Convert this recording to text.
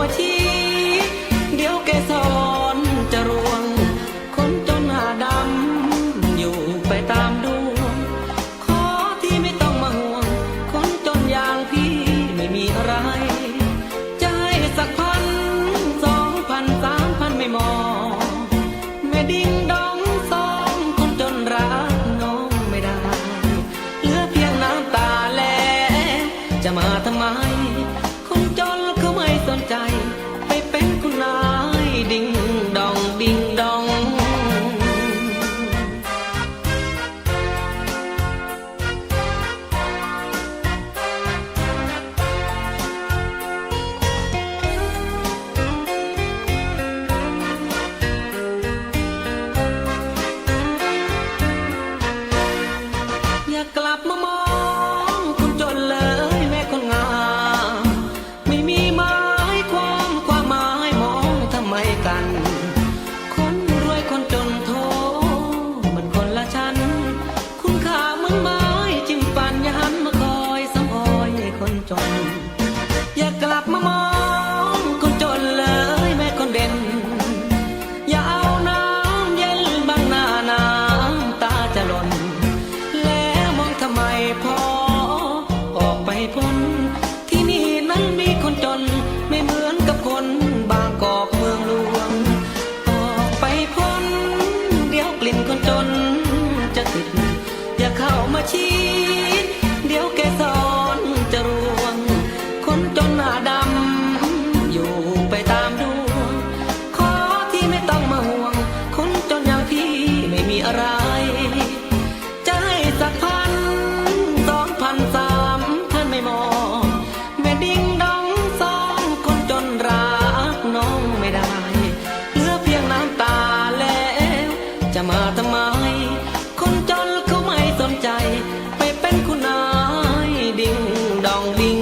มาชี้ เดี๋ยวแกสอนจะรวง คนจนหาดำ อยู่ไปตามดวง ขอที่ไม่ต้องมาห่วง คนจนอย่างพี่ไม่มีอะไร จะให้สักพันสองพันสามพันไม่มองแม่ดิ้งดองสองคนจนรักน้องไม่ได้ เหลือเพียงน้ำตาแล จะมาทำไม อย่ากลับมามองคนจนเลยแม่คนเด่น อย่าเอาน้ำเย็นบังหน้าน้ำตาจะหล่น แล้วมองทำไมพอออกไปพ้น ที่นี่นั้นมีคนจนไม่เหมือนกับคนบางกอกเมืองหลวง ออกไปพ้น เดี๋ยวกลิ่นคนจนจะติด อย่าเข้ามาชี้ จะมาทำไม คนจนเขาไม่สนใจ ไปเป็นคุณนาย ดิ้งดองดิ้ง